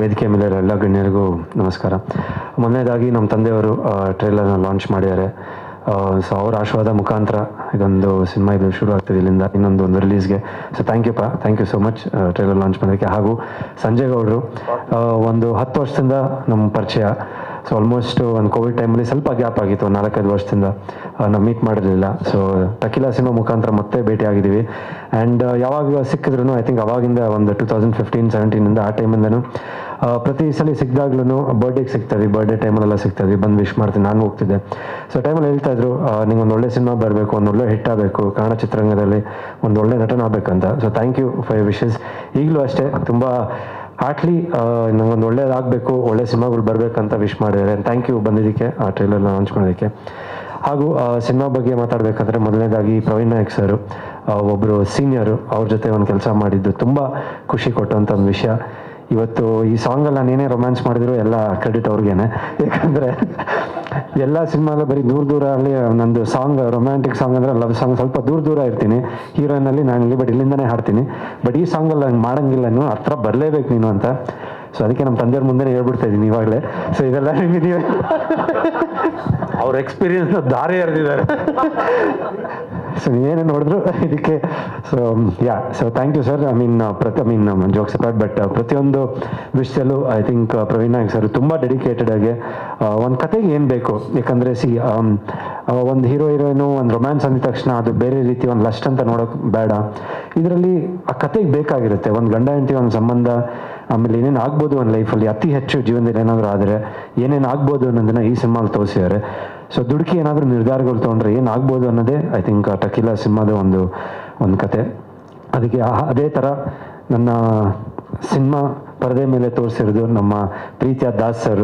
ವೇದಿಕೆ ಮೇಲೆ ಎಲ್ಲ ಗಣ್ಯರಿಗೂ ನಮಸ್ಕಾರ. ಮೊನ್ನೆದಾಗಿ ನಮ್ಮ ತಂದೆಯವರು ಟ್ರೇಲರ್ನ ಲಾಂಚ್ ಮಾಡಿದ್ದಾರೆ. ಸೊ ಅವ್ರ ಆಶೀರ್ವಾದ ಮುಖಾಂತರ ಇದೊಂದು ಸಿನಿಮಾ ಇದು ಶುರು ಆಗ್ತದೆ ಇಲ್ಲಿಂದ, ಇನ್ನೊಂದು ಒಂದು ರಿಲೀಸ್ಗೆ ಸೊ ಥ್ಯಾಂಕ್ ಯು ಪಾ. Thank you so much trailer launch ಮಾಡೋದಕ್ಕೆ ಹಾಗೂ ಸಂಜಯ್ ಗೌಡರು ಒಂದು ಹತ್ತು ವರ್ಷದಿಂದ ನಮ್ಮ ಪರಿಚಯ. ಸೊ ಆಲ್ಮೋಸ್ಟ್ ಒಂದು ಕೋವಿಡ್ ಟೈಮಲ್ಲಿ ಸ್ವಲ್ಪ ಗ್ಯಾಪ್ ಆಗಿತ್ತು, ನಾಲ್ಕೈದು ವರ್ಷದಿಂದ. ನಾವು ಮೀಟ್ ಮಾಡಿರಲಿಲ್ಲ. ಸೊ ಟಕಿಲಾ ಸಿನಿಮಾ ಮುಖಾಂತರ ಮತ್ತೆ ಭೇಟಿ ಆಗಿದ್ದೀವಿ. ಆ್ಯಂಡ್ ಯಾವಾಗ ಸಿಕ್ಕಿದ್ರು ಐ ಥಿಂಕ್ ಅವಾಗಿಂದ ಒಂದು ಟೂ ತೌಸಂಡ್ ಫಿಫ್ಟೀನ್ ಸೆವೆಂಟೀನಿಂದ ಆ ಟೈಮಿಂದನೂ ಪ್ರತಿ ಸಲ ಸಿಕ್ಕಿದಾಗ್ಲೂ ಬರ್ಡೇಗೆ ಸಿಗ್ತದೆ. ಬರ್ಡೇ ಟೈಮಲ್ಲೆಲ್ಲ ಸಿಗ್ತದೆ. ಬಂದು ವಿಶ್ ಮಾಡ್ತೀನಿ. ನಾನು ಹೋಗ್ತಿದ್ದೆ. ಸೊ ಟೈಮಲ್ಲಿ ಹೇಳ್ತಾ ಇದ್ರು ನಿಂಗೆ ಒಂದು ಒಳ್ಳೆ ಸಿನಿಮಾ ಬರಬೇಕು, ಒಂದು ಒಳ್ಳೆ ಹಿಟ್ ಆಗಬೇಕು ಕನ್ನಡ ಚಿತ್ರರಂಗದಲ್ಲಿ ಒಂದು ಒಳ್ಳೆ ನಟನ ಆಗಬೇಕಂತ. So thank you for wishes ಈಗಲೂ ಅಷ್ಟೇ, ತುಂಬ ಹಾರ್ಟ್ಲಿ ನಂಗೊಂದು ಒಳ್ಳೇದಾಗಬೇಕು, ಒಳ್ಳೆ ಸಿನಿಮಾಗಳು ಬರಬೇಕಂತ ವಿಶ್ ಮಾಡಿದ್ದಾರೆ. ಥ್ಯಾಂಕ್ ಯು ಬಂದಿದ್ದಕ್ಕೆ, ಆ ಟ್ರೈಲರ್ನ ಲಾಂಚ್ ಹಾಗೂ ಸಿನಿಮಾ ಬಗ್ಗೆ ಮಾತಾಡಬೇಕಂದ್ರೆ ಮೊದಲನೇದಾಗಿ ಪ್ರವೀಣ್ ನಾಯಕ್ ಸರು ಒಬ್ಬರು ಸೀನಿಯರು ಅವ್ರ ಜೊತೆ ಒಂದು ಕೆಲಸ ಮಾಡಿದ್ದು. ತುಂಬ ಖುಷಿ ಕೊಟ್ಟಂಥ ಒಂದು ವಿಷಯ. ಇವತ್ತು ಈ ಸಾಂಗಲ್ಲಿ ನಾನು ಏನೇ ರೊಮ್ಯಾನ್ಸ್ ಮಾಡಿದ್ರು ಎಲ್ಲ ಕ್ರೆಡಿಟ್ ಅವ್ರಿಗೇನೆ. ಯಾಕಂದರೆ ಎಲ್ಲ ಸಿನಿಮಾಲ ಬರೀ ದೂರ ದೂರ ಅಲ್ಲಿ ನಂದು ಸಾಂಗ್ ರೊಮ್ಯಾಂಟಿಕ್ ಸಾಂಗ್ ಅಂದರೆ ಲವ್ ಸಾಂಗ್ ಸ್ವಲ್ಪ ದೂರ ದೂರ ಇರ್ತೀನಿ. ಹೀರೋಯಿನಲ್ಲಿ ನಾನು ಇಲ್ಲಿ ಬಟ್ ಇಲ್ಲಿಂದನೇ ಹಾಡ್ತೀನಿ. ಬಟ್ ಈ ಸಾಂಗಲ್ಲಿ ಹಂಗೆ ಮಾಡಂಗಿಲ್ಲ ನೀನು ಹತ್ರ ಬರಲೇಬೇಕು ನೀನು ಅಂತ. ಸೊ ಅದಕ್ಕೆ ನಮ್ಮ ತಂದೆಯವ್ರ ಮುಂದೆ ಹೇಳ್ಬಿಡ್ತಾ ಇದ್ದೀನಿ ಇವಾಗಲೇ. ಸೊ ಇದೆಲ್ಲ ನಿಮಗೆ ಅವ್ರ ಎಕ್ಸ್ಪೀರಿಯನ್ಸ್ನ ದಾರಿ ಎರೆದಿದ್ದಾರೆ. ಸೊ ಏನೇ ನೋಡಿದ್ರು? ಇದಕ್ಕೆ so yeah so thank you sir I mean ಪ್ರತಿ I mean jokes apart but ಪ್ರತಿಯೊಂದು ವಿಷಯದಲ್ಲೂ I think Praveen Nayak sir ತುಂಬ ಡೆಡಿಕೇಟೆಡ್ ಆಗಿ ಒಂದು ಕತೆಗೆ ಏನು ಬೇಕು? ಯಾಕಂದರೆ ಸಿ ಒಂದು ಹೀರೋ ಹೀರೋಯಿನು ಒಂದು ರೊಮ್ಯಾನ್ಸ್ ಅಂದ ತಕ್ಷಣ ಅದು ಬೇರೆ ರೀತಿ, ಒಂದು ಲಸ್ಟ್ ಅಂತ ನೋಡೋಕೆ ಬೇಡ. ಇದರಲ್ಲಿ ಆ ಕತೆಗೆ ಬೇಕಾಗಿರುತ್ತೆ. ಒಂದು ಗಂಡ, ಹೆಂಡತಿ, ಒಂದು ಸಂಬಂಧ, ಆಮೇಲೆ ಏನೇನು ಆಗ್ಬೋದು ಒಂದು ಲೈಫಲ್ಲಿ ಅತಿ ಹೆಚ್ಚು ಜೀವನದಲ್ಲಿ ಏನಾದರೂ ಆದರೆ, ಏನೇನು ಆಗ್ಬೋದು ಅನ್ನೋದನ್ನ ಈ ಸಿನಿಮಾಲಿ ತೋರಿಸಿದ್ದಾರೆ. ಸೊ ದುಡುಕಿ ಏನಾದರೂ ನಿರ್ಧಾರಗಳು ತೊಗೊಂಡ್ರೆ ಏನಾಗ್ಬೋದು ಅನ್ನೋದೇ ಐ ಥಿಂಕ್ ಟಕಿಲಾ ಸಿನಿಮಾದ ಒಂದು ಒಂದು ಕತೆ. ಅದಕ್ಕೆ ಅದೇ ಥರ ನನ್ನ ಸಿನಿಮಾ ಪರದೆ ಮೇಲೆ ತೋರಿಸಿರೋದು ನಮ್ಮ ಪ್ರೀತಿಯ ದಾಸ್ ಸರ್.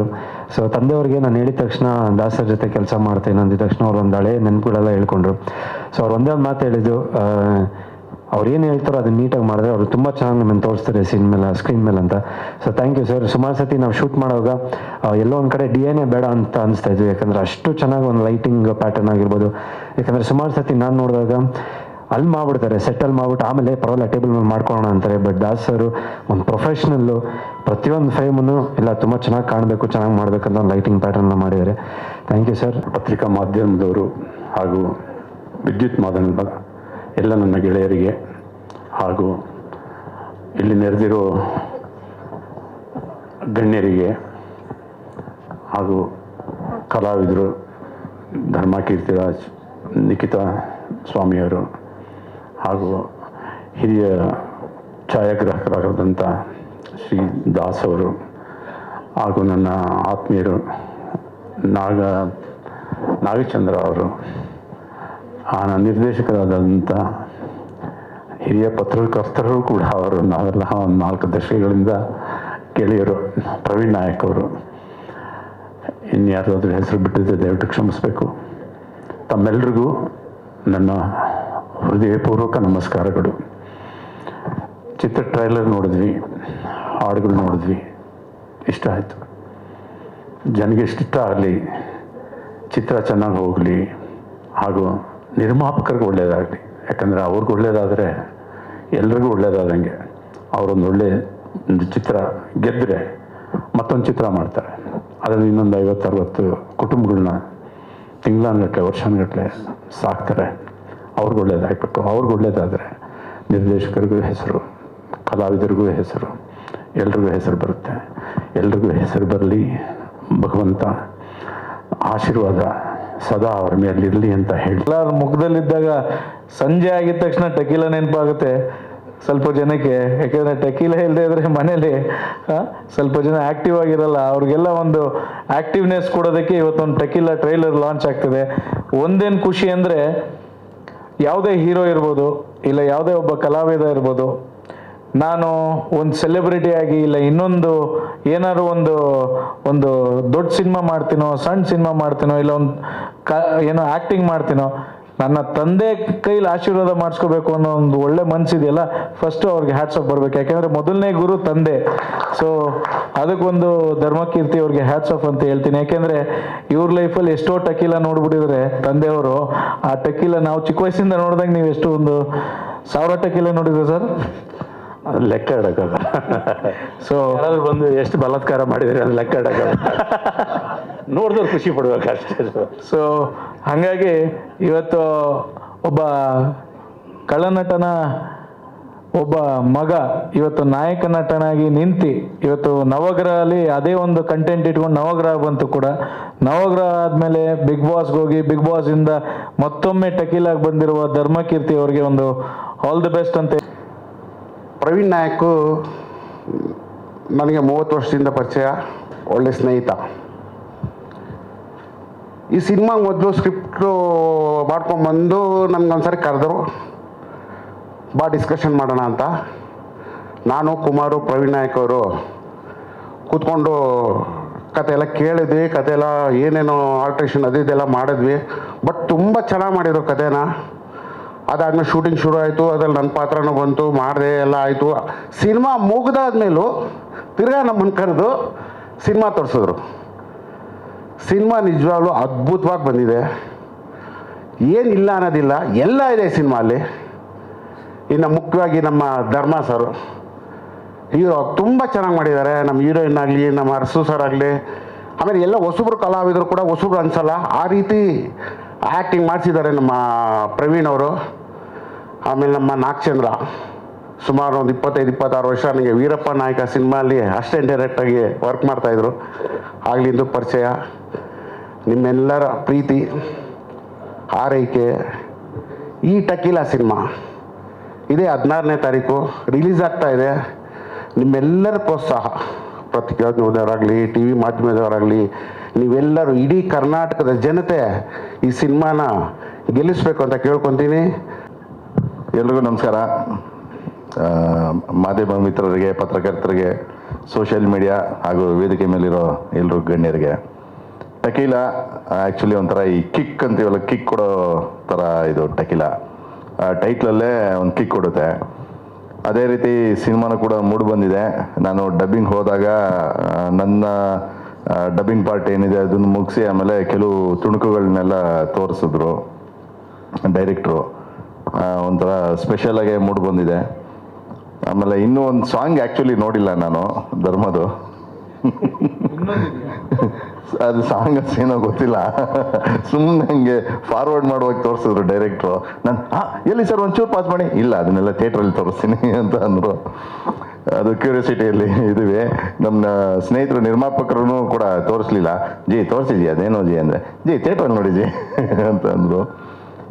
ಸೊ ತಂದೆಯವ್ರಿಗೆ ನಾನು ಹೇಳಿದ ತಕ್ಷಣ ದಾಸ್ ಸರ್ ಜೊತೆ ಕೆಲಸ ಮಾಡ್ತೇನೆ ಅಂದಿದ ತಕ್ಷಣ ಅವ್ರು ಒಂದು ಹಳೆ ನೆನಪುಗಳೆಲ್ಲ ಹೇಳ್ಕೊಂಡ್ರು. ಸೊ ಅವ್ರು ಒಂದೇ ಒಂದು ಮಾತು ಹೇಳಿದ್ದು ಅವ್ರು ಏನು ಹೇಳ್ತಾರೋ ಅದನ್ನ ನೀಟಾಗಿ ಮಾಡಿದ್ರೆ ಅವರು ತುಂಬ ಚೆನ್ನಾಗಿ ನಮ್ಮನ್ನು ತೋರಿಸ್ತಾರೆ ಸೀನ್ ಮೇಲೆ ಸ್ಕ್ರೀನ್ ಮೇಲೆ ಅಂತ. ಸೊ ಥ್ಯಾಂಕ್ ಯು ಸರ್ ಸುಮಾರು ಸತಿ ನಾವು ಶೂಟ್ ಮಾಡುವಾಗ ಎಲ್ಲೋ ಒಂದು ಕಡೆ ಡಿ ಎನ್ ಎ ಬೇಡ ಅಂತ ಅನಿಸ್ತಾ ಇದ್ವಿ. ಯಾಕಂದರೆ ಅಷ್ಟು ಚೆನ್ನಾಗಿ ಒಂದು ಲೈಟಿಂಗ್ ಪ್ಯಾಟರ್ನ್ ಆಗಿರ್ಬೋದು. ಯಾಕಂದರೆ ಸುಮಾರು ಸತಿ ನಾನು ನೋಡಿದಾಗ, ಅಲ್ಲಿ ಮಾಡ್ಬಿಡ್ತಾರೆ ಸೆಟಲ್ ಮಾಡ್ಬಿಟ್ಟು ಆಮೇಲೆ ಪರವಾಗಿಲ್ಲ ಟೇಬಲ್ ಮೇಲೆ ಮಾಡ್ಕೊಳ್ಳೋಣ ಅಂತಾರೆ. ಬಟ್ ದಾಸ್ ಸರ್ ಒಂದು ಪ್ರೊಫೆಷ್ನಲ್ಲು ಪ್ರತಿಯೊಂದು ಫ್ರೇಮನ್ನು ಇಲ್ಲ, ತುಂಬ ಚೆನ್ನಾಗಿ ಕಾಣಬೇಕು, ಚೆನ್ನಾಗಿ ಮಾಡಬೇಕಂತ ಒಂದು ಲೈಟಿಂಗ್ ಪ್ಯಾಟರ್ನ ಮಾಡಿದ್ದಾರೆ. ಥ್ಯಾಂಕ್ ಯು ಸರ್ ಪತ್ರಿಕಾ ಮಾಧ್ಯಮದವರು ಹಾಗೂ ವಿದ್ಯುತ್ ಮಾಧ್ಯಮದ ಎಲ್ಲ ನನ್ನ ಗೆಳೆಯರಿಗೆ ಹಾಗೂ ಇಲ್ಲಿ ನೆರೆದಿರೋ ಗಣ್ಯರಿಗೆ ಹಾಗೂ ಕಲಾವಿದರು ಧರ್ಮಕೀರ್ತಿರಾಜ್ ನಿಖಿತಾ ಸ್ವಾಮಿಯವರು ಹಾಗೂ ಹಿರಿಯ ಛಾಯಾಗ್ರಾಹಕರಾದಂಥ ಶ್ರೀ ದಾಸ್ ಅವರು ಹಾಗೂ ನನ್ನ ಆತ್ಮೀಯರು ನಾಗ ನಾಗಚಂದ್ರ ಅವರು, ಆ ನಿರ್ದೇಶಕರಾದಂಥ ಹಿರಿಯ ಪತ್ರಕರ್ತರು ಕೂಡ ಅವರು ನಾವೆಲ್ಲ ಒಂದು ನಾಲ್ಕು ದಶಕಗಳಿಂದ ಗೆಳೆಯರು, ಪ್ರವೀಣ್ ನಾಯಕ್ ಅವರು. ಇನ್ಯಾರಾದ್ರೂ ಹೆಸರು ಬಿಟ್ಟಿದ್ದೆ ದಯವಿಟ್ಟು ಕ್ಷಮಿಸಬೇಕು. ತಮ್ಮೆಲ್ಲರಿಗೂ ನನ್ನ ಹೃದಯಪೂರ್ವಕ ನಮಸ್ಕಾರಗಳು. ಚಿತ್ರ ಟ್ರೈಲರ್ ನೋಡಿದ್ವಿ, ಹಾಡುಗಳು ನೋಡಿದ್ವಿ. ಇಷ್ಟ ಆಯಿತು. ಜನಗೆ ಇಷ್ಟ ಆಗಲಿ, ಚಿತ್ರ ಚೆನ್ನಾಗಿ ಹೋಗಲಿ, ಹಾಗೂ ನಿರ್ಮಾಪಕರಿಗೆ ಒಳ್ಳೆಯದಾಗಲಿ ಯಾಕಂದರೆ ಅವ್ರಿಗೆ ಒಳ್ಳೆಯದಾದರೆ ಎಲ್ರಿಗೂ ಒಳ್ಳೆಯದಾದಂಗೆ ಅವರೊಂದು ಒಳ್ಳೆ ಒಂದು ಚಿತ್ರ ಗೆದ್ದರೆ ಮತ್ತೊಂದು ಚಿತ್ರ ಮಾಡ್ತಾರೆ. ಅದರಲ್ಲಿ ಇನ್ನೊಂದು ಐವತ್ತು, ಅರವತ್ತು ಕುಟುಂಬಗಳನ್ನ ತಿಂಗಳಾನ್ಗಟ್ಲೆ, ವರ್ಷಾನ್ಗಟ್ಲೆ ಸಾಕ್ತಾರೆ. ಅವ್ರಿಗೆ ಒಳ್ಳೇದಾಗಬೇಕು. ಅವ್ರಿಗೆ ಒಳ್ಳೇದಾದರೆ ನಿರ್ದೇಶಕರಿಗೂ ಹೆಸರು, ಕಲಾವಿದರಿಗೂ ಹೆಸರು, ಎಲ್ರಿಗೂ ಹೆಸರು ಬರುತ್ತೆ. ಎಲ್ರಿಗೂ ಹೆಸರು ಬರಲಿ ಭಗವಂತ ಆಶೀರ್ವಾದ ಸದಾ ಅವ್ರ ಮೇಲಿರಲಿ ಅಂತ ಹೇಳಿ. ಎಲ್ಲರ ಮುಖದಲ್ಲಿದ್ದಾಗ ಸಂಜೆ ಆಗಿದ ತಕ್ಷಣ ಟಕೀಲ ನೆನಪಾಗುತ್ತೆ. ಸ್ವಲ್ಪ ಜನಕ್ಕೆ, ಯಾಕೆಂದರೆ ಟಕೀಲ ಇಲ್ಲದೆ ಇದ್ರೆ ಮನೇಲಿ ಸ್ವಲ್ಪ ಜನ ಆಕ್ಟಿವ್ ಆಗಿರಲ್ಲ, ಅವ್ರಿಗೆಲ್ಲ ಒಂದು ಆಕ್ಟಿವ್ನೆಸ್ ಕೊಡೋದಕ್ಕೆ ಇವತ್ತೊಂದು ಟಕೀಲ ಟ್ರೈಲರ್ ಲಾಂಚ್ ಆಗ್ತದೆ. ಒಂದೇನು ಖುಷಿ ಅಂದರೆ, ಯಾವುದೇ ಹೀರೋ ಇರ್ಬೋದು, ಇಲ್ಲ ಯಾವುದೇ ಒಬ್ಬ ಕಲಾವಿದ ಇರ್ಬೋದು ನಾನು ಒಂದು ಸೆಲೆಬ್ರಿಟಿ ಆಗಿ ಇಲ್ಲ, ಇನ್ನೊಂದು ಏನಾದ್ರು ಒಂದು ಒಂದು ದೊಡ್ಡ ಸಿನಿಮಾ ಮಾಡ್ತೀನೋ ಸಣ್ಣ ಸಿನಿಮಾ ಮಾಡ್ತೀನೋ, ಇಲ್ಲ ಒಂದು ಕ, ಏನೋ ಆ್ಯಕ್ಟಿಂಗ್ ಮಾಡ್ತೀನೋ, ನನ್ನ ತಂದೆ ಕೈಲಿ ಆಶೀರ್ವಾದ ಮಾಡಿಸ್ಕೋಬೇಕು ಅನ್ನೋ ಒಂದು ಒಳ್ಳೆ ಮನಸ್ಸಿದೆಯಲ್ಲ ಫಸ್ಟು ಅವ್ರಿಗೆ ಹ್ಯಾಟ್ಸ್ ಆಫ್ ಬರ್ಬೇಕು. ಯಾಕೆಂದ್ರೆ ಮೊದಲನೇ ಗುರು ತಂದೆ. ಸೊ ಅದಕ್ಕೊಂದು ಧರ್ಮಕೀರ್ತಿ ಅವ್ರಿಗೆ ಹ್ಯಾಟ್ಸ್ ಆಫ್ ಅಂತ ಹೇಳ್ತೀನಿ. ಯಾಕೆಂದ್ರೆ ಇವ್ರ ಲೈಫಲ್ಲಿ ಎಷ್ಟೋ ಟಕೀಲ ನೋಡ್ಬಿಟ್ಟಿದ್ರೆ ತಂದೆಯವರು, ಆ ಟಕೀಲ ನಾವು ಚಿಕ್ಕ ವಯಸ್ಸಿಂದ ನೋಡಿದಾಗ ನೀವು ಎಷ್ಟು ಒಂದು ಸಾವಿರ ಟಕೀಲ ನೋಡಿದ್ರೆ ಸರ್? ಲೆಕ್ಕ ಇಡೋಕ್ಕಾಗಲ್ಲ ಸೊ ಯಾರಾದ್ರು ಬಂದು ಎಷ್ಟು ಬಲಾತ್ಕಾರ ಮಾಡಿದರೆ ಅದು ಲೆಕ್ಕ ಇಡಕ ನೋಡಿದ್ರೆ ಖುಷಿ ಪಡ್ಬೇಕು ಅಷ್ಟೇ ಸೊ ಹಾಗಾಗಿ ಇವತ್ತು ಒಬ್ಬ ಕಳ್ಳನಟನ ಒಬ್ಬ ಮಗ ಇವತ್ತು ನಾಯಕ ನಟನಾಗಿ ನಿಂತು ಇವತ್ತು ನವಗ್ರಹ ಅಲ್ಲಿ ಅದೇ ಒಂದು ಕಂಟೆಂಟ್ ಇಟ್ಕೊಂಡು ನವಗ್ರಹ ಬಂತು ಕೂಡ. ನವಗ್ರಹ ಆದಮೇಲೆ ಬಿಗ್ ಬಾಸ್ಗೆ ಹೋಗಿ ಬಿಗ್ ಬಾಸ್ ಇಂದ ಮತ್ತೊಮ್ಮೆ ಟಕೀಲಾಗಿ ಬಂದಿರುವ ಧರ್ಮಕೀರ್ತಿ ಅವರಿಗೆ ಒಂದು ಆಲ್ ದಿ ಬೆಸ್ಟ್ ಅಂತ ಪ್ರವೀಣ್ ನಾಯಕು ನನಗೆ ಮೂವತ್ತು ವರ್ಷದಿಂದ ಪರಿಚಯ, ಒಳ್ಳೆ ಸ್ನೇಹಿತ. ಈ ಸಿನಿಮಾ ಮೊದಲು ಸ್ಕ್ರಿಪ್ಟು ಮಾಡ್ಕೊಂಬಂದು ನನಗೊಂದ್ಸರಿ ಕರೆದರು, ಬಾ ಡಿಸ್ಕಷನ್ ಮಾಡೋಣ ಅಂತ. ನಾನು, ಕುಮಾರು, ಪ್ರವೀಣ್ ನಾಯಕ್ ಅವರು ಕೂತ್ಕೊಂಡು ಕತೆ ಎಲ್ಲ ಕೇಳಿದ್ವಿ ಕತೆ ಎಲ್ಲ ಏನೇನೋ ಆಲ್ಟ್ರೇಷನ್ ಅದು ಇದೆಲ್ಲ ಮಾಡಿದ್ವಿ ಬಟ್ ತುಂಬ ಚೆನ್ನಾಗಿ ಮಾಡಿದ್ರು ಕತೆನ ಅದಾದ್ಮೇಲೆ ಶೂಟಿಂಗ್ ಶುರು ಆಯಿತು, ಅದ್ರಲ್ಲಿ ನನ್ನ ಪಾತ್ರನೂ ಬಂತು ಮಾಡಿದೆ ಎಲ್ಲ ಆಯಿತು. ಸಿನಿಮಾ ಮುಗ್ದಾದ್ಮೇಲೂ ತಿರ್ಗಾ ನಮ್ಮನ್ನು ಕರೆದು ಸಿನಿಮಾ ತೋರಿಸಿದ್ರು. ಸಿನಿಮಾ ನಿಜವಾಗ್ಲೂ ಅದ್ಭುತವಾಗಿ ಬಂದಿದೆ. ಏನಿಲ್ಲ ಅನ್ನೋದಿಲ್ಲ, ಎಲ್ಲ ಇದೆ ಸಿನಿಮಾಲಿ ಇನ್ನು ಮುಖ್ಯವಾಗಿ ನಮ್ಮ ಧರ್ಮ ಸರ್ ಹೀರೋ ತುಂಬ ಚೆನ್ನಾಗಿ ಮಾಡಿದ್ದಾರೆ. ನಮ್ಮ ಹೀರೋಯಿನ್ ಆಗಲಿ, ನಮ್ಮ ಅರಸು ಸರ್ ಆಗಲಿ. ಆಮೇಲೆ ಎಲ್ಲ ಹೊಸಬ್ರು ಕಲಾವಿದರು ಕೂಡ, ಹೊಸಬ್ರು ಅನ್ಸಲ್ಲ. ಆ ರೀತಿ ಆ್ಯಕ್ಟಿಂಗ್ ಮಾಡಿಸಿದ್ದಾರೆ ನಮ್ಮ ಪ್ರವೀಣ್ ಅವರು, ಆಮೇಲೆ ನಮ್ಮ ನಾಗಚಂದ್ರ. ಸುಮಾರು ಒಂದು ಇಪ್ಪತ್ತೈದು, ಇಪ್ಪತ್ತಾರು ವರ್ಷ ನನಗೆ ವೀರಪ್ಪ ನಾಯಕ ಸಿನಿಮಾಲಿ ಅಷ್ಟೇ ಡೈರೆಕ್ಟಾಗಿ ವರ್ಕ್ ಮಾಡ್ತಾಯಿದ್ರು ಆಗಲಿಂದು ಪರಿಚಯ. ನಿಮ್ಮೆಲ್ಲರ ಪ್ರೀತಿ ಆರೈಕೆ ಈ ಟಕೀಲ ಸಿನಿಮಾ. ಇದೇ ಹದಿನಾರನೇ ತಾರೀಕು ರಿಲೀಸ್ ಆಗ್ತಾ ಇದೆ. ನಿಮ್ಮೆಲ್ಲರ ಪ್ರೋತ್ಸಾಹ. ಪತ್ರಿಕೋದ್ಯಮದವರಾಗಲಿ ಟಿ ವಿ ಮಾಧ್ಯಮದವರಾಗಲಿ ನೀವೆಲ್ಲರೂ ಇಡೀ ಕರ್ನಾಟಕದ ಜನತೆ ಈ ಸಿನಿಮಾನ ಗೆಲ್ಲಿಸ್ಬೇಕು ಅಂತ ಕೇಳ್ಕೊತೀನಿ. ಎಲ್ರಿಗೂ ನಮಸ್ಕಾರ. ಮಾಧ್ಯಮ ಮಿತ್ರರಿಗೆ, ಪತ್ರಕರ್ತರಿಗೆ ಸೋಷಿಯಲ್ ಮೀಡಿಯಾ ಹಾಗೂ ವೇದಿಕೆ ಮೇಲಿರೋ ಎಲ್ಲರೂ ಗಣ್ಯರಿಗೆ, ಟಕೀಲ ಆ್ಯಕ್ಚುಲಿ ಒಂಥರ ಈ ಕಿಕ್ ಅಂತೀವಲ್ಲ ಕಿಕ್ ಕೊಡೋ ಥರ ಇದು ಟಕೀಲ. ಟೈಟ್ಲಲ್ಲೇ ಒಂದು ಕಿಕ್ ಕೊಡುತ್ತೆ. ಅದೇ ರೀತಿ ಸಿನಿಮಾನು ಕೂಡ ಮೂಡಿ ಬಂದಿದೆ. ನಾನು ಡಬ್ಬಿಂಗ್ ಹೋದಾಗ ನನ್ನ ಡಬ್ಬಿಂಗ್ ಪಾರ್ಟ್ ಏನಿದೆ ಅದನ್ನು ಮುಗಿಸಿ ಆಮೇಲೆ ಕೆಲವು ತುಣುಕುಗಳನ್ನೆಲ್ಲ ತೋರಿಸಿದ್ರು ಡೈರೆಕ್ಟ್ರು ಒಂಥರ ಸ್ಪೆಷಲ್ ಆಗಿ ಮೂಡ್ ಬಂದಿದೆ. ಆಮೇಲೆ ಇನ್ನೂ ಒಂದು ಸಾಂಗ್ ಆ್ಯಕ್ಚುಲಿ ನೋಡಿಲ್ಲ ನಾನು, ಧರ್ಮದು. ಅದು ಸಾಂಗ್ ಏನೋ ಗೊತ್ತಿಲ್ಲ. ಸುಮ್ಮನೆ ಹಂಗೆ ಫಾರ್ವರ್ಡ್ ಮಾಡುವಾಗ ತೋರಿಸಿದ್ರು ಡೈರೆಕ್ಟ್ರು ನಾನು, ಹಾಂ, ಎಲ್ಲಿ ಸರ್ ಒಂಚೂರು ಪಾಸ್ ಮಾಡಿ. ಇಲ್ಲ, ಅದನ್ನೆಲ್ಲ ಥಿಯೇಟ್ರಲ್ಲಿ ತೋರಿಸ್ತೀನಿ ಅಂತ ಅಂದರು. ಅದು ಕ್ಯೂರಿಯಾಸಿಟಿಯಲ್ಲಿ ಇದ್ದೀವಿ. ನಮ್ಮ ಸ್ನೇಹಿತರು ನಿರ್ಮಾಪಕರು ಕೂಡ ತೋರಿಸ್ಲಿಲ್ಲ. ಜಿ, ತೋರಿಸಿದ್ಯಾ? ಅದೇನೋ ಜಿ ಅಂದರೆ. ಜಿ ಥಿಯೇಟರ್ ನೋಡಿ ಜಿ ಅಂತ ಅಂದರು.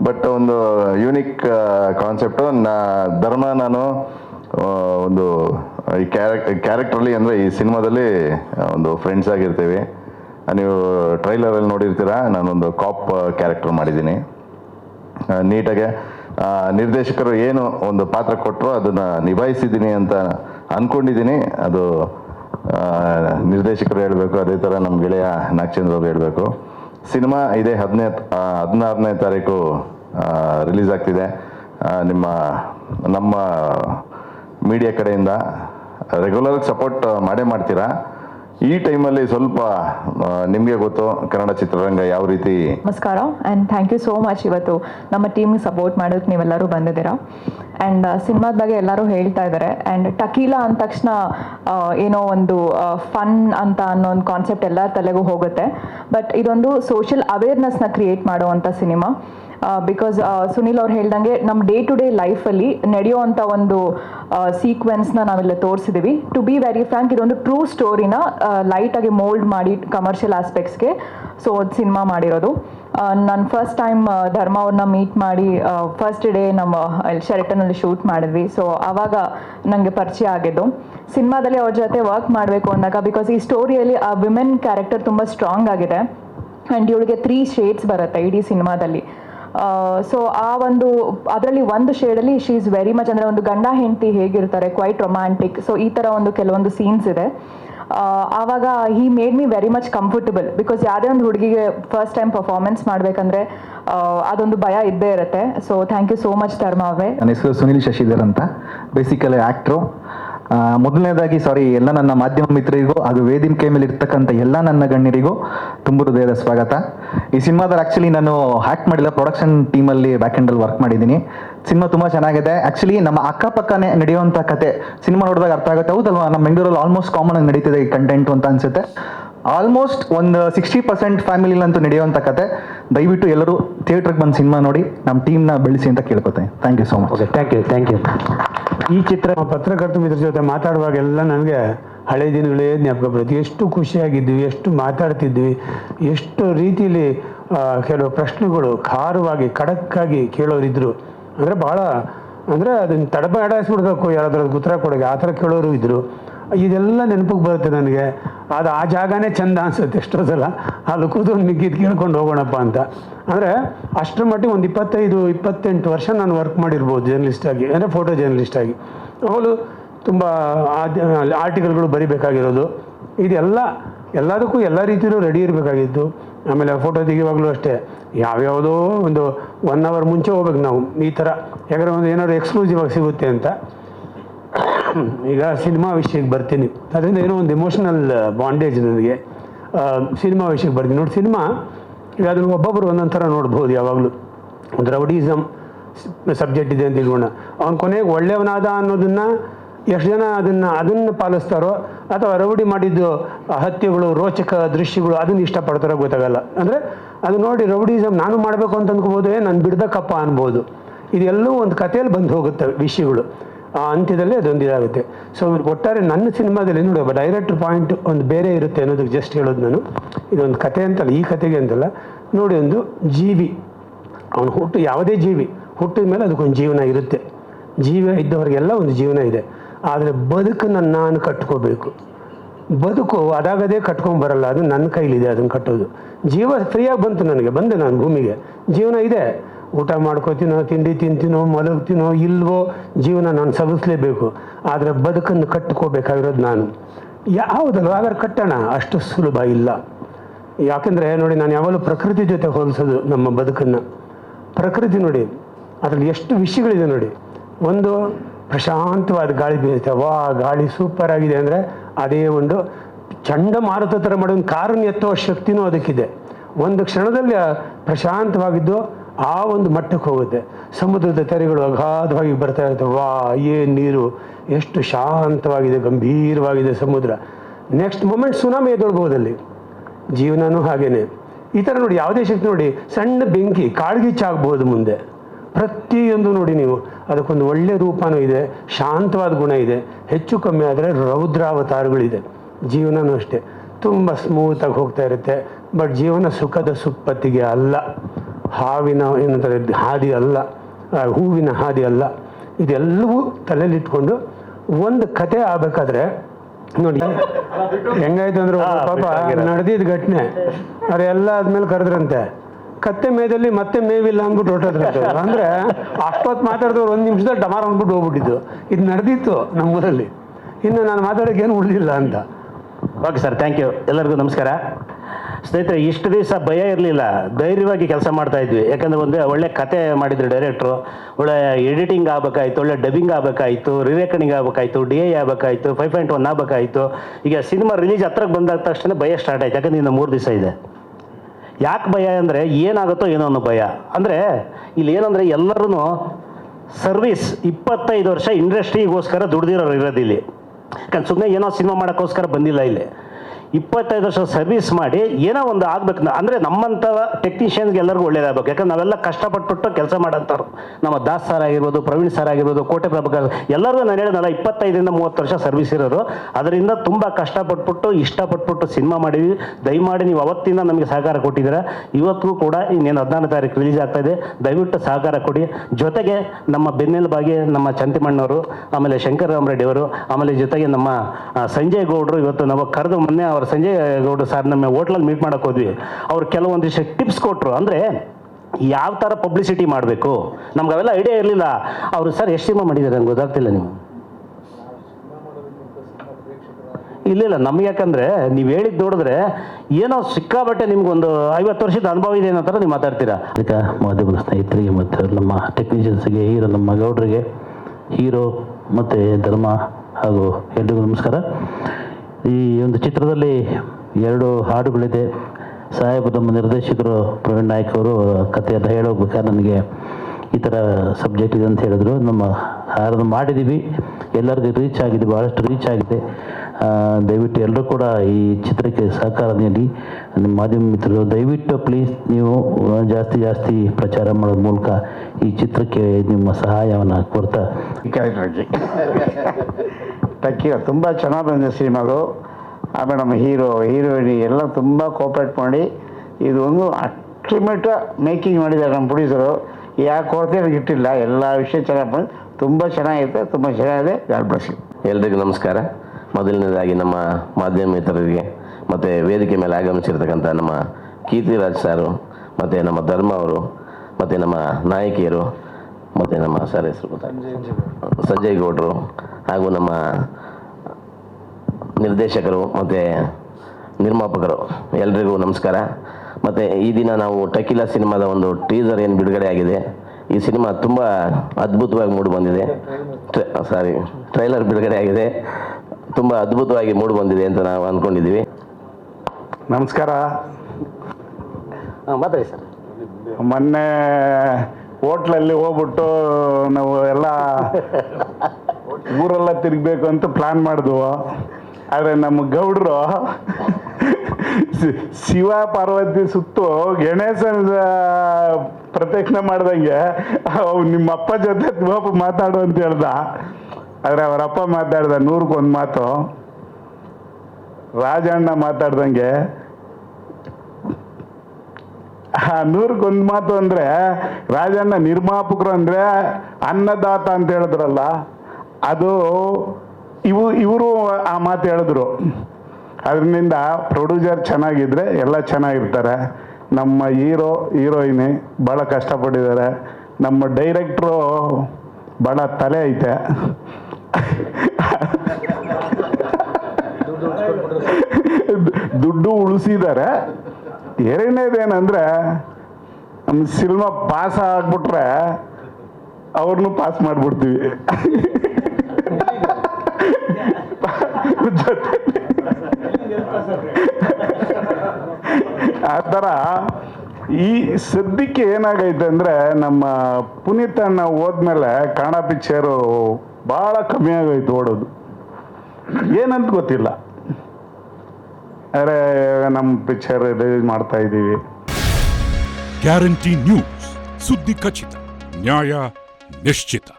ಬಟ್ ಒಂದು ಯೂನಿಕ್ ಕಾನ್ಸೆಪ್ಟು ನಾ, ಧರ್ಮ ನಾನು ಒಂದು, ಈ ಕ್ಯಾರೆಕ್ ಕ್ಯಾರೆಕ್ಟ್ರಲ್ಲಿ ಅಂದರೆ ಈ ಸಿನಿಮಾದಲ್ಲಿ ಒಂದು ಫ್ರೆಂಡ್ಸ್ ಆಗಿರ್ತೀವಿ. ನೀವು ಟ್ರೈಲರಲ್ಲಿ ನೋಡಿರ್ತೀರಾ? ನಾನೊಂದು ಕಾಪ್ ಕ್ಯಾರೆಕ್ಟರ್ ಮಾಡಿದ್ದೀನಿ. ನೀಟಾಗೆ ನಿರ್ದೇಶಕರು ಏನು ಒಂದು ಪಾತ್ರ ಕೊಟ್ಟರು ಅದನ್ನು ನಿಭಾಯಿಸಿದ್ದೀನಿ ಅಂತ ಅಂದ್ಕೊಂಡಿದ್ದೀನಿ ಅದು ನಿರ್ದೇಶಕರು ಹೇಳಬೇಕು, ಅದೇ ಥರ ನಮ್ಮ ಗೆಳೆಯ ನಾಗಚಂದ್ರ ಅವರು ಹೇಳಬೇಕು. ಸಿನಿಮಾ ಇದೇ ಹದಿನೈ ಹದಿನಾರನೇ ತಾರೀಕು ರಿಲೀಸ್ ಆಗ್ತಿದೆ. ನಿಮ್ಮ, ನಮ್ಮ ಮೀಡಿಯಾ ಕಡೆಯಿಂದ ರೆಗ್ಯುಲರ್ ಸಪೋರ್ಟ್ ಮಾಡೇ ಮಾಡ್ತೀರಾ? ಈ ಟೈಮಲ್ಲಿ ಸ್ವಲ್ಪ ನಿಮಗೆ ಗೊತ್ತು, ಕನ್ನಡ ಚಿತ್ರರಂಗ ಯಾವ ರೀತಿ ನಮಸ್ಕಾರ and thank you so much ಇವತ್ತು ನಮ್ಮ ಟೀಮ್ಗೆ ಸಪೋರ್ಟ್ ಮಾಡೋಕ್ಕೆ ನೀವೆಲ್ಲರೂ ಬಂದಿದ್ದೀರಾ. ಆ್ಯಂಡ್ ಸಿನಿಮಾದ ಬಗ್ಗೆ ಎಲ್ಲರೂ ಹೇಳ್ತಾ ಇದ್ದಾರೆ ಆ್ಯಂಡ್ ಟಕೀಲಾ ಅಂದ ತಕ್ಷಣ ಏನೋ ಒಂದು ಫನ್ ಅಂತ ಅನ್ನೋ ಒಂದು ಕಾನ್ಸೆಪ್ಟ್ ಎಲ್ಲರ ತಲೆಗೂ ಹೋಗುತ್ತೆ. ಬಟ್ ಇದೊಂದು ಸೋಷಿಯಲ್ ಅವೇರ್ನೆಸ್ನ ಕ್ರಿಯೇಟ್ ಮಾಡುವಂಥ ಸಿನಿಮಾ. ಬಿಕಾಸ್ ಸುನಿಲ್ ಅವ್ರು ಹೇಳ್ದಂಗೆ ನಮ್ಮ ಡೇ ಟು ಡೇ ಲೈಫಲ್ಲಿ ನಡೆಯುವಂಥ ಒಂದು ಸೀಕ್ವೆನ್ಸ್ನ ನಾವೆಲ್ಲ ತೋರಿಸಿದ್ದೀವಿ ಟು ಬಿ ವೆರಿ ಫ್ರ್ಯಾಂಕ್ ಇದೊಂದು ಟ್ರೂ ಸ್ಟೋರಿನ ಲೈಟಾಗಿ ಮೋಲ್ಡ್ ಮಾಡಿ ಕಮರ್ಷಿಯಲ್ ಆಸ್ಪೆಕ್ಟ್ಸ್ಗೆ ಸೊ ಅದು ಸಿನಿಮಾ ಮಾಡಿರೋದು. ನಾನು ಫಸ್ಟ್ ಟೈಮ್ ಧರ್ಮ ಅವ್ರನ್ನ ಮೀಟ್ ಮಾಡಿ ಫಸ್ಟ್ ಡೇ ನಮ್ಮ ಶೂಟ್ ಮಾಡಿದ್ವಿ. ಸೊ ಆವಾಗ ನನಗೆ ಪರಿಚಯ ಆಗಿದ್ದು. ಸಿನಿಮಾದಲ್ಲಿ ಅವ್ರ ಜೊತೆ ವರ್ಕ್ ಮಾಡಬೇಕು ಅಂದಾಗ ಬಿಕಾಸ್ ಈ ಸ್ಟೋರಿಯಲ್ಲಿ ಆ ವಿಮೆನ್ ಕ್ಯಾರೆಕ್ಟರ್ ತುಂಬ ಸ್ಟ್ರಾಂಗ್ ಆಗಿದೆ. ಆ್ಯಂಡ್ ಇವಳಿಗೆ ತ್ರೀ ಶೇಡ್ಸ್ ಬರುತ್ತೆ ಇಡೀ ಸಿನಿಮಾದಲ್ಲಿ. ಸೊ ಆ ಒಂದು, ಅದರಲ್ಲಿ ಒಂದು ಶೇಡಲ್ಲಿ ಶಿ ಇಸ್ ವೆರಿ ಮಚ್ ಅಂದರೆ ಒಂದು ಗಂಡ ಹೆಂಡತಿ ಹೇಗಿರ್ತಾರೆ ಕ್ವೈಟ್ ರೊಮ್ಯಾಂಟಿಕ್ ಸೊ ಈ ಥರ ಒಂದು ಕೆಲವೊಂದು ಸೀನ್ಸ್ ಇದೆ. ಆವಾಗ he made me very much comfortable because ಯಾವುದೇ ಒಂದು ಹುಡುಗಿಗೆ ಫಸ್ಟ್ ಟೈಮ್ ಪರ್ಫಾರ್ಮೆನ್ಸ್ ಮಾಡಬೇಕಂದ್ರೆ ಅದೊಂದು ಭಯ ಇದ್ದೇ ಇರುತ್ತೆ. So thank you so much Dharma ಅವೇ ನನ್ನ ಹೆಸರು ಸುನಿಲ್ ಶಶಿಧರ್ ಅಂತ. ಬೇಸಿಕಲಿ ಆ್ಯಕ್ಟ್ರು ಮೊದಲನೇದಾಗಿ ಸಾರಿ ಎಲ್ಲ ನನ್ನ ಮಾಧ್ಯಮ ಮಿತ್ರರಿಗೂ ಹಾಗೂ ವೇದಿಕೆ ಮೇಲೆ ಇರ್ತಕ್ಕಂಥ ಎಲ್ಲ ನನ್ನ ಗಣ್ಯರಿಗೂ ತುಂಬ ಹೃದಯದ ಸ್ವಾಗತ. ಈ ಸಿನಿಮಾದಲ್ಲಿ ಆ್ಯಕ್ಚುಲಿ ನಾನು ಹ್ಯಾಕ್ ಮಾಡಿಲ್ಲ ಪ್ರೊಡಕ್ಷನ್ ಟೀಮಲ್ಲಿ ಬ್ಯಾಕ್ ಎಂಡಲ್ಲಿ ವರ್ಕ್ ಮಾಡಿದ್ದೀನಿ. ಸಿನಿಮಾ ತುಂಬ ಚೆನ್ನಾಗಿದೆ. ಆ್ಯಕ್ಚುಲಿ ನಮ್ಮ ಅಕ್ಕಪಕ್ಕನೇ ನಡೆಯುವಂಥ ಕತೆ ಸಿನಿಮಾ ನೋಡಿದಾಗ ಅರ್ಥ ಆಗುತ್ತೆ. ಹೌದಲ್ವಾ? ನಮ್ಮ ಬೆಂಗಳೂರಲ್ಲಿ ಆಲ್ಮೋಸ್ಟ್ ಕಾಮನ್ ಆಗಿ ನಡೀತಿದೆ ಈ ಕಂಟೆಂಟು ಅಂತ ಅನ್ಸುತ್ತೆ. ಆಲ್ಮೋಸ್ಟ್ ಒಂದು ಸಿಕ್ಸ್ಟಿ ಪರ್ಸೆಂಟ್ ಫ್ಯಾಮಿಲಿಲಂತೂ ನಡೆಯುವಂಥ ಕತೆ. ದಯವಿಟ್ಟು ಎಲ್ಲರೂ ಥಿಯೇಟ್ರಿಗೆ ಬಂದು ಸಿನಿಮಾ ನೋಡಿ, ನಮ್ಮ ಟೀಮ್ನ ಬೆಳೆಸಿ ಅಂತ ಕೇಳ್ಕೊತೇನೆ thank you so much okay thank you thank you ಈ ಚಿತ್ರ ಪತ್ರಕರ್ತ ಮಿತ್ರ ಜೊತೆ ಮಾತಾಡುವಾಗೆಲ್ಲ ನನಗೆ ಹಳೆ ದಿನಗಳೇ ಜ್ಞಾಪಕ ಬರುತ್ತೆ. ಎಷ್ಟು ಖುಷಿಯಾಗಿದ್ವಿ, ಎಷ್ಟು ಮಾತಾಡ್ತಿದ್ವಿ, ಎಷ್ಟು ರೀತಿಯಲ್ಲಿ ಕೆಲವು ಪ್ರಶ್ನೆಗಳು ಖಾರವಾಗಿ, ಖಡಕ್ಕಾಗಿ ಕೇಳೋರಿದ್ರು. ಅಂದರೆ ಭಾಳ ಅಂದರೆ ಅದನ್ನು ತಡಬಾಡಿಸ್ಬಿಡ್ಬೇಕು ಯಾರಾದ್ರೂ ಉತ್ತರ ಕೊಡೋಕೆ. ಆ ಥರ ಕೇಳೋರು ಇದ್ದರು ಇದೆಲ್ಲ ನೆನಪಿಗೆ ಬರುತ್ತೆ ನನಗೆ. ಅದು ಆ ಜಾಗನೇ ಚಂದ ಅನ್ಸುತ್ತೆ ಎಷ್ಟೋ ಸಲ. ಅಲ್ಲಿ ಕೂತು ಮಿಕ್ಕಿದ್ದು ಕೇಳ್ಕೊಂಡು ಹೋಗೋಣಪ್ಪ ಅಂತ. ಅಂದರೆ ಅಷ್ಟರ ಮಟ್ಟಿಗೆ ಒಂದು ಇಪ್ಪತ್ತೈದು, ಇಪ್ಪತ್ತೆಂಟು ವರ್ಷ ನಾನು ವರ್ಕ್ ಮಾಡಿರ್ಬೋದು ಜರ್ನಲಿಸ್ಟ್ ಆಗಿ. ಅಂದರೆ ಫೋಟೋ ಜರ್ನಲಿಸ್ಟಾಗಿ ಅವಳು ತುಂಬ ಆರ್ಟಿಕಲ್ಗಳು ಬರಿಬೇಕಾಗಿರೋದು. ಇದೆಲ್ಲ ಎಲ್ಲದಕ್ಕೂ ಎಲ್ಲ ರೀತಿಯಲ್ಲೂ ರೆಡಿ ಇರಬೇಕಾಗಿತ್ತು ಆಮೇಲೆ ಫೋಟೋ ತೆಗೆಯುವಾಗಲೂ ಅಷ್ಟೇ. ಯಾವ್ಯಾವುದೋ ಒಂದು ಒನ್ ಅವರ್ ಮುಂಚೆ ಹೋಗ್ಬೇಕು ನಾವು. ಈ ಥರ ಯಾಕಂದರೆ ಒಂದು ಏನಾದ್ರು ಎಕ್ಸ್ಕ್ಲೂಸಿವ್ ಆಗಿ ಸಿಗುತ್ತೆ ಅಂತ. ಈಗ ಸಿನಿಮಾ ವಿಷಯಕ್ಕೆ ಬರ್ತೀನಿ. ಅದರಿಂದ ಏನೋ ಒಂದು ಎಮೋಷನಲ್ ಬಾಂಡೇಜ್ ನನಗೆ. ಸಿನಿಮಾ ವಿಷಯಕ್ಕೆ ಬರ್ತೀನಿ. ನೋಡಿ, ಸಿನಿಮಾ, ಈಗ ಅದನ್ನು ಒಬ್ಬೊಬ್ಬರು ಒಂದೊಂದು ಥರ ನೋಡ್ಬೋದು ಯಾವಾಗಲೂ. ಒಂದು ರೌಡಿಸಮ್ ಸಬ್ಜೆಕ್ಟ್ ಇದೆ ಅಂತ ಇಟ್ಕೊಂಡ. ಅವ್ನು ಕೊನೆಗೆ ಒಳ್ಳೆಯವನಾದ ಅನ್ನೋದನ್ನು, ಎಷ್ಟು ಜನ ಅದನ್ನು ಅದನ್ನು ಪಾಲಿಸ್ತಾರೋ, ಅಥವಾ ರೌಡಿ ಮಾಡಿದ್ದು ಹತ್ಯೆಗಳು ರೋಚಕ ದೃಶ್ಯಗಳು, ಅದನ್ನು ಇಷ್ಟಪಡ್ತಾರೋ ಗೊತ್ತಾಗಲ್ಲ. ಅಂದರೆ, ಅದು ನೋಡಿ ರೌಡಿಸಮ್ ನಾನು ಮಾಡಬೇಕು ಅಂತ ಅಂದ್ಕೋಬೋದು, ನಾನು ಬಿಡ್ಬೇಕಪ್ಪ ಅನ್ಬೋದು. ಇದೆಲ್ಲವೂ ಒಂದು ಕಥೆಯಲ್ಲಿ ಬಂದು ಹೋಗುತ್ತೆ ವಿಷಯಗಳು. ಆ ಅಂತ್ಯದಲ್ಲೇ ಅದೊಂದು ಇದಾಗುತ್ತೆ. ಸೊ ಒಟ್ಟಾರೆ ನನ್ನ ಸಿನಿಮಾದಲ್ಲಿ ನೋಡಿ, ಒಬ್ಬ ಡೈರೆಕ್ಟರ್ ಪಾಯಿಂಟ್ ಒಂದು ಬೇರೆ ಇರುತ್ತೆ ಅನ್ನೋದಕ್ಕೆ ಜಸ್ಟ್ ಹೇಳೋದು ನಾನು. ಇದೊಂದು ಕತೆ ಅಂತಲ್ಲ, ಈ ಕತೆಗೆ ಅಂತಲ್ಲ. ನೋಡಿ ಒಂದು ಜೀವಿ. ಅವನು ಹುಟ್ಟು ಯಾವುದೇ ಜೀವಿ, ಹುಟ್ಟಿದ ಮೇಲೆ ಅದಕ್ಕೊಂದು ಜೀವನ ಇರುತ್ತೆ. ಜೀವ ಇದ್ದವರಿಗೆಲ್ಲ ಒಂದು ಜೀವನ ಇದೆ. ಆದರೆ ಬದುಕನ್ನು ನಾನು ಕಟ್ಕೋಬೇಕು. ಬದುಕು ಅದಾಗದೇ ಕಟ್ಕೊಂಡ್ ಬರಲ್ಲ, ಅದು ನನ್ನ ಕೈಲಿದೆ ಅದನ್ನು ಕಟ್ಟೋದು. ಜೀವ ಫ್ರೀಯಾಗಿ ಬಂತು ನನಗೆ, ಬಂದೆ ನಾನು ಭೂಮಿಗೆ. ಜೀವನ ಇದೆ. ಊಟ ಮಾಡ್ಕೋತೀನೋ, ತಿಂಡಿ ತಿಂತೀನೋ, ಮಲಗ್ತೀನೋ, ಇಲ್ವೋ, ಜೀವನ ನಾನು ಸವಿಸ್ಲೇಬೇಕು. ಆದರೆ ಬದುಕನ್ನು ಕಟ್ಟಿಕೋಬೇಕಾಗಿರೋದು ನಾನು. ಯಾವುದಲ್ಲ ಹಾಗಾದ್ರೆ ಕಟ್ಟೋಣ, ಅಷ್ಟು ಸುಲಭ ಇಲ್ಲ. ಯಾಕಂದರೆ ನೋಡಿ, ನಾನು ಯಾವಾಗಲೂ ಪ್ರಕೃತಿ ಜೊತೆ ಹೋಲಿಸೋದು ನಮ್ಮ ಬದುಕನ್ನು. ಪ್ರಕೃತಿ ನೋಡಿ, ಅದರಲ್ಲಿ ಎಷ್ಟು ವಿಷಯಗಳಿದೆ ನೋಡಿ. ಒಂದು ಪ್ರಶಾಂತವಾದ ಗಾಳಿ ಬೀಳುತ್ತೆ. ವಾ, ಗಾಳಿ ಸೂಪರ್ ಆಗಿದೆ ಅಂದರೆ ಅದೇ ಒಂದು ಚಂಡಮಾರುತ ಥರ ಮಾಡೋ ಒಂದು ಕಾರನ್ನು ಎತ್ತುವ ಶಕ್ತಿನೂ ಅದಕ್ಕಿದೆ. ಒಂದು ಕ್ಷಣದಲ್ಲಿ ಪ್ರಶಾಂತವಾಗಿದ್ದು ಆ ಒಂದು ಮಟ್ಟಕ್ಕೆ ಹೋಗುತ್ತೆ. ಸಮುದ್ರದ ತೆರೆಗಳು ಅಗಾಧವಾಗಿ ಬರ್ತಾ ಇರ್ತವೆ ವಾ, ಏನು ನೀರು. ಎಷ್ಟು ಶಾಂತವಾಗಿದೆ, ಗಂಭೀರವಾಗಿದೆ ಸಮುದ್ರ. ನೆಕ್ಸ್ಟ್ ಮೂಮೆಂಟ್ ಸುನಾಮಿ ಅಲ್ಲಿ ಜೀವನನೂ ಹಾಗೇನೆ. ಈ ಥರ ನೋಡಿ, ಯಾವುದೇ ಶಕ್ತಿ ನೋಡಿ, ಸಣ್ಣ ಬೆಂಕಿ ಕಾಳ್ಗಿಚ್ಚಾಗ್ಬೋದು ಮುಂದೆ. ಪ್ರತಿಯೊಂದು ನೋಡಿ ನೀವು, ಅದಕ್ಕೊಂದು ಒಳ್ಳೆಯ ರೂಪನೂ ಇದೆ, ಶಾಂತವಾದ ಗುಣ ಇದೆ. ಹೆಚ್ಚು ಕಮ್ಮಿ ಆದರೆ ರೌದ್ರಾವತಾರಗಳಿದೆ. ಜೀವನನೂ ಅಷ್ಟೇ. ತುಂಬ ಸ್ಮೂತಾಗಿ ಹೋಗ್ತಾ ಇರುತ್ತೆ. ಬಟ್ ಜೀವನ ಸುಖದ ಸುಪ್ಪತ್ತಿಗೆ ಅಲ್ಲ. ಹಾವಿನ ಏನಂತಾರೆ ಹಾದಿ ಅಲ್ಲ ಹೂವಿನ ಹಾದಿ ಅಲ್ಲ ಇದೆಲ್ಲವೂ ತಲೆಯಲ್ಲಿಟ್ಕೊಂಡು ಒಂದು ಕತೆ ಆಗ್ಬೇಕಾದ್ರೆ ನೋಡಿ ಹೆಂಗಾಯ್ತು ಅಂದ್ರೆ ಪಾಪ ನಡೆದಿದ್ದ ಘಟನೆ ಅದೆಲ್ಲ ಆದ್ಮೇಲೆ ಕರೆದ್ರಂತೆ ಕತ್ತೆ ಮೇದಲ್ಲಿ ಮತ್ತೆ ಮೇವಿಲ್ಲ ಅಂದ್ಬಿಟ್ಟು ಹೊರಟದ್ರಂತೆ. ಅಂದ್ರೆ ಅಷ್ಟೊತ್ತು ಮಾತಾಡಿದವ್ರು ಒಂದು ನಿಮಿಷದಲ್ಲಿ ಡಮಾರ್ ಅಂದ್ಬಿಟ್ಟು ಹೋಗ್ಬಿಟ್ಟಿದ್ದು. ಇದು ನಡೆದಿತ್ತು ನಮ್ಮೂರಲ್ಲಿ. ಇನ್ನು ನಾನು ಮಾತಾಡೋಕೆ ಏನು ಉಳಿದಿಲ್ಲ ಅಂತ. ಓಕೆ ಸರ್ ಥ್ಯಾಂಕ್ ಯು ಎಲ್ಲರಿಗೂ ನಮಸ್ಕಾರ. ಸ್ನೇಹಿತರೆ, ಇಷ್ಟು ದಿವಸ ಭಯ ಇರಲಿಲ್ಲ. ಧೈರ್ಯವಾಗಿ ಕೆಲಸ ಮಾಡ್ತಾ ಇದ್ವಿ. ಯಾಕಂದ್ರೆ ಒಂದು ಒಳ್ಳೆ ಕತೆ ಮಾಡಿದ್ರು ಡೈರೆಕ್ಟ್ರು ಒಳ್ಳೆ ಎಡಿಟಿಂಗ್ ಆಗ್ಬೇಕಾಯ್ತು, ಒಳ್ಳೆ ಡಬ್ಬಿಂಗ್ ಆಗ್ಬೇಕಾಯ್ತು ರಿರೇಕಣಿಂಗ್ ಆಗ್ಬೇಕಾಯ್ತು ಡಿ ಐ ಆಗ್ಬೇಕಾಯ್ತು ಫೈವ್ ಪಾಯಿಂಟ್ ಒನ್ ಆಗ್ಬೇಕಾಯ್ತು. ಈಗ ಸಿನಿಮಾ ರಿಲೀಸ್ ಹತ್ರಕ್ಕೆ ಬಂದಾಗ ತಕ್ಷಣ ಭಯ ಸ್ಟಾರ್ಟ್ ಆಯ್ತು. ಯಾಕಂದ್ರೆ ಇನ್ನು ಮೂರು ದಿವಸ ಇದೆ. ಯಾಕೆ ಭಯ ಅಂದರೆ ಏನಾಗುತ್ತೋ ಏನೋ ಅನ್ನೋ ಭಯ. ಅಂದರೆ ಇಲ್ಲಿ ಏನಂದರೆ ಎಲ್ಲರೂ ಸರ್ವಿಸ್ ಇಪ್ಪತ್ತೈದು ವರ್ಷ ಇಂಡಸ್ಟ್ರಿಗೋಸ್ಕರ ದುಡ್ದಿರೋರು ಇರೋದು ಇಲ್ಲಿ ಯಾಕಂದ್ರೆ ಸುಮ್ಮನೆ ಏನೋ ಸಿನಿಮಾ ಮಾಡೋಕ್ಕೋಸ್ಕರ ಬಂದಿಲ್ಲ ಇಲ್ಲಿ. ಇಪ್ಪತ್ತೈದು ವರ್ಷ ಸರ್ವಿಸ್ ಮಾಡಿ ಏನೋ ಒಂದು ಆಗ್ಬೇಕು ಅಂದರೆ ನಮ್ಮಂಥ ಟೆಕ್ನಿಷಿಯನ್ಗೆ ಎಲ್ಲರಿಗೂ ಒಳ್ಳೇದಾಗಬೇಕು ಯಾಕಂದ್ರೆ ನಾವೆಲ್ಲ ಕಷ್ಟಪಟ್ಟುಬಿಟ್ಟು ಕೆಲಸ ಮಾಡೋಂಥವ್ರು ನಮ್ಮ ದಾಸ್ ಸರ್ ಆಗಿರ್ಬೋದು, ಪ್ರವೀಣ್ ಸರ್ ಆಗಿರ್ಬೋದು, ಕೋಟೆ ಪ್ರಭಾಕರ್ ಎಲ್ಲರಿಗೂ ನಾನು ಹೇಳಿದ್ನಲ್ಲ ಇಪ್ಪತ್ತೈದರಿಂದ ಮೂವತ್ತು ವರ್ಷ ಸರ್ವಿಸ್ ಇರೋರು ಅದರಿಂದ ತುಂಬ ಕಷ್ಟಪಟ್ಬಿಟ್ಟು, ಇಷ್ಟಪಟ್ಬಿಟ್ಟು ಸಿನಿಮಾ ಮಾಡಿದ್ವಿ. ದಯಮಾಡಿ ನೀವು ಅವತ್ತಿಂದ ನಮಗೆ ಸಹಕಾರ ಕೊಟ್ಟಿದ್ದೀರಾ. ಇವತ್ತಿಗೂ ಕೂಡ ಇನ್ನೇನು ಹದಿನಾರನೇ ತಾರೀಕು ರಿಲೀಸ್ ಆಗ್ತಾ ಇದೆ. ದಯವಿಟ್ಟು ಸಹಕಾರ ಕೊಡಿ. ಜೊತೆಗೆ ನಮ್ಮ ಬೆನ್ನೆಲುಬಾಗಿ ನಮ್ಮ ಚಂತಿಮಣ್ಣವರು, ಆಮೇಲೆ ಶಂಕರ ರಾಮರೆಡ್ಡಿ ಅವರು, ಆಮೇಲೆ ಜೊತೆಗೆ ನಮ್ಮ ಸಂಜಯ್ ಗೌಡ್ರು ಇವತ್ತು ನಾವು ಕರೆದು ಮೊನ್ನೆ ಅವ್ರು ಸಂಜಯ್ ಗೌಡ್ರು ಸರ್ ನಮ್ಮ ಹೋಟ್ಲಲ್ಲಿ ಮೀಟ್ ಮಾಡೋಕೆ ಹೋದ್ವಿ. ಅವ್ರು ಕೆಲವೊಂದಿಷ್ಟು ಟಿಪ್ಸ್ ಕೊಟ್ಟರು ಅಂದರೆ ಯಾವ ಥರ ಪಬ್ಲಿಸಿಟಿ ಮಾಡಬೇಕು? ನಮ್ಗೆ ಅವೆಲ್ಲ ಐಡಿಯಾ ಇರಲಿಲ್ಲ. ಅವರು, ಸರ್, ಎಷ್ಟು ಸಿನಿಮಾ ಮಾಡಿದ್ದಾರೆ? ನಂಗೆ ಗೊತ್ತಾಗ್ತಿಲ್ಲ ನೀವು ಇಲ್ಲ ಇಲ್ಲ, ನಮ್ಗೆ ಯಾಕಂದರೆ ನೀವು ಹೇಳಿದ್ದು ನೋಡಿದ್ರೆ ಏನೋ ಸಿಕ್ಕಾಬಟ್ಟೆ ನಿಮ್ಗೊಂದು ಐವತ್ತು ವರ್ಷದ ಅನುಭವ ಇದೆ ಅನ್ನೋ ಥರ ನೀವು ಮಾತಾಡ್ತೀರಾ? ಅದಕ್ಕೆ ಮಾಧ್ಯಮದ ಸ್ನೇಹಿತರಿಗೆ ಮತ್ತು ನಮ್ಮ ಟೆಕ್ನಿಷಿಯನ್ಸ್ಗೆ ಹೀರೋ ನಮ್ಮ ಗೌಡ್ರಿಗೆ, ಹೀರೋ ಮತ್ತು ಧರ್ಮ ಹಾಗೂ ಎಲ್ರಿಗೂ ನಮಸ್ಕಾರ. ಈ ಒಂದು ಚಿತ್ರದಲ್ಲಿ ಎರಡು ಹಾಡುಗಳಿದೆ. ಸಾಹೇಬ್ ನಮ್ಮ ನಿರ್ದೇಶಕರು, ಪ್ರವೀಣ್ ನಾಯ್ಕ ಅವರು ಕಥೆಯನ್ನು ಹೇಳೋಗ್ಬೇಕಾದ್ರೆ ನನಗೆ? ಈ ಥರ ಸಬ್ಜೆಕ್ಟ್ ಇದೆ ಅಂತ ಹೇಳಿದ್ರು. ನಮ್ಮ ಹಾಡನ್ನು ಮಾಡಿದ್ದೀವಿ ಎಲ್ಲರಿಗೂ ರೀಚ್ ಆಗಿದೆ ಭಾಳಷ್ಟು ರೀಚ್ ಆಗಿದೆ. ದಯವಿಟ್ಟು ಎಲ್ಲರೂ ಕೂಡ ಈ ಚಿತ್ರಕ್ಕೆ ಸಹಕಾರ ನೀಡಿ. ನಿಮ್ಮ ಮಾಧ್ಯಮ ಮಿತ್ರರು, ದಯವಿಟ್ಟು ಪ್ಲೀಸ್ ನೀವು ಜಾಸ್ತಿ ಜಾಸ್ತಿ ಪ್ರಚಾರ ಮಾಡೋ ಮೂಲಕ ಈ ಚಿತ್ರಕ್ಕೆ ನಿಮ್ಮ ಸಹಾಯವನ್ನು ಕೊಡ್ತಾ. ಟಕ್ಕಿ ತುಂಬ ಚೆನ್ನಾಗಿ ಬಂದಿದೆ ಸಿನಿಮಾಗಳು. ನಮ್ಮ ಹೀರೋ, ಹೀರೋಯಿನ್ ಎಲ್ಲ ತುಂಬ ಕೋಪರೇಟ್ ಮಾಡಿ, ಇದು ಒಂದು ಅಲ್ಟಿಮೇಟ್ ಮೇಕಿಂಗ್ ಮಾಡಿದ್ದಾರೆ ನಮ್ಮ ಪ್ರೊಡ್ಯೂಸರು ಯಾಕೆ ಕೊರತೆ ಇಟ್ಟಿಲ್ಲ, ಎಲ್ಲ ವಿಷಯ ಚೆನ್ನಾಗಿ ಬಂದು, ತುಂಬ ಚೆನ್ನಾಗಿದೆ ತುಂಬ ಚೆನ್ನಾಗಿದೆ, ಗಾಡ್ ಎಲ್ಲರಿಗೂ ಎಲ್ರಿಗೂ ನಮಸ್ಕಾರ. ಮೊದಲನೇದಾಗಿ ನಮ್ಮ ಮಾಧ್ಯಮ ಮಿತ್ರರಿಗೆ, ಮತ್ತು ವೇದಿಕೆ ಮೇಲೆ ಆಗಮಿಸಿರ್ತಕ್ಕಂಥ ನಮ್ಮ ಕೀರ್ತಿರಾಜ್ ಸಾರು, ಮತ್ತು ನಮ್ಮ ಧರ್ಮ ಅವರು, ಮತ್ತು ನಮ್ಮ ನಾಯಕಿಯರು ಮತ್ತು ನಮ್ಮ ಸರ್ ಹೆಸರು. ಸಂಜಯ್ ಗೌಡ್ರು. ಹಾಗೂ ನಮ್ಮ ನಿರ್ದೇಶಕರು ಮತ್ತು ನಿರ್ಮಾಪಕರು ಎಲ್ರಿಗೂ ನಮಸ್ಕಾರ. ಮತ್ತು ಈ ದಿನ ನಾವು ಟಕಿಲಾ ಸಿನಿಮಾದ ಒಂದು ಟೀಸರ್ ಏನು ಬಿಡುಗಡೆ ಆಗಿದೆ. ಈ ಸಿನಿಮಾ ತುಂಬ ಅದ್ಭುತವಾಗಿ ಮೂಡಿ ಬಂದಿದೆ. ಸಾರಿ ಟ್ರೈಲರ್ ಬಿಡುಗಡೆ ಆಗಿದೆ. ತುಂಬ ಅದ್ಭುತವಾಗಿ ಮೂಡಿ ಬಂದಿದೆ ಅಂತ ನಾವು ಅಂದ್ಕೊಂಡಿದ್ದೀವಿ ನಮಸ್ಕಾರ. ಮಾತಾಡಿ ಸರ್. ಮೊನ್ನೆ ಹೋಟ್ಲಲ್ಲಿ ಹೋಗ್ಬಿಟ್ಟು ನಾವು ಎಲ್ಲ ಊರೆಲ್ಲ ತಿರುಗಬೇಕು ಅಂತ ಪ್ಲಾನ್ ಮಾಡಿದ್ವು. ಆದರೆ ನಮ್ಮ ಗೌಡ್ರು ಶಿವ ಪಾರ್ವತಿ ಸುತ್ತು ಗಣೇಶನ ಪ್ರತ್ಯಕ್ಷ ಮಾಡ್ದಂಗೆ ಅವ್ ನಿಮ್ಮ ಅಪ್ಪ ಜೊತೆ ಹೋಗಿ ಮಾತಾಡು ಅಂತ ಹೇಳ್ದ. ಆದರೆ ಅವರಪ್ಪ ಮಾತಾಡ್ದ ನೂರಕ್ಕೊಂದು ಮಾತು. ರಾಜಣ್ಣ ಮಾತಾಡ್ದಂಗೆ ನೂರಕ್ಕೊಂದು ಮಾತು ಅಂದ್ರೆ, ರಾಜಣ್ಣ ನಿರ್ಮಾಪಕರು ಅಂದ್ರೆ ಅನ್ನದಾತ ಅಂತ ಹೇಳಿದ್ರಲ್ಲ, ಅದು ಇವು, ಇವರು ಆ ಮಾತು ಹೇಳಿದ್ರು. ಅದರಿಂದ ಪ್ರೊಡ್ಯೂಸರ್ ಚೆನ್ನಾಗಿದ್ರೆ ಎಲ್ಲ ಚೆನ್ನಾಗಿರ್ತಾರೆ. ನಮ್ಮ ಹೀರೋ, ಹೀರೋಯಿನಿ ಭಾಳ ಕಷ್ಟಪಟ್ಟಿದ್ದಾರೆ. ನಮ್ಮ ಡೈರೆಕ್ಟ್ರು ಭಾಳ ತಲೆ ಐತೆ. ದುಡ್ಡು ಉಳಿಸಿದ್ದಾರೆ. ಎರಡನೇದೇನಂದ್ರೆ ನಮ್ಮ ಸಿನಿಮಾ ಪಾಸ್ ಆಗ್ಬಿಟ್ರೆ ಅವ್ರನ್ನೂ ಪಾಸ್ ಮಾಡಿಬಿಡ್ತೀವಿ. ಆ ಥರ ಈ ಸದ್ಯಕ್ಕೆ ಏನಾಗೈತೆ ಅಂದರೆ, ನಮ್ಮ ಪುನೀತ್ ಅಣ್ಣ ಹೋದ್ಮೇಲೆ ಕನ್ನಡ ಪಿಕ್ಚರು ಭಾಳ ಕಮ್ಮಿ ಆಗೋಯ್ತು ಓಡೋದು. ಏನಂತ ಗೊತ್ತಿಲ್ಲ. ಆದರೆ ನಮ್ಮ ಪಿಕ್ಚರ್ ರಿಲೀಸ್ ಮಾಡ್ತಾ ಇದ್ದೀವಿ. ಗ್ಯಾರಂಟಿ ನ್ಯೂಸ್ ಸುದ್ದಿ ಖಚಿತ ನ್ಯಾಯ ನಿಶ್ಚಿತ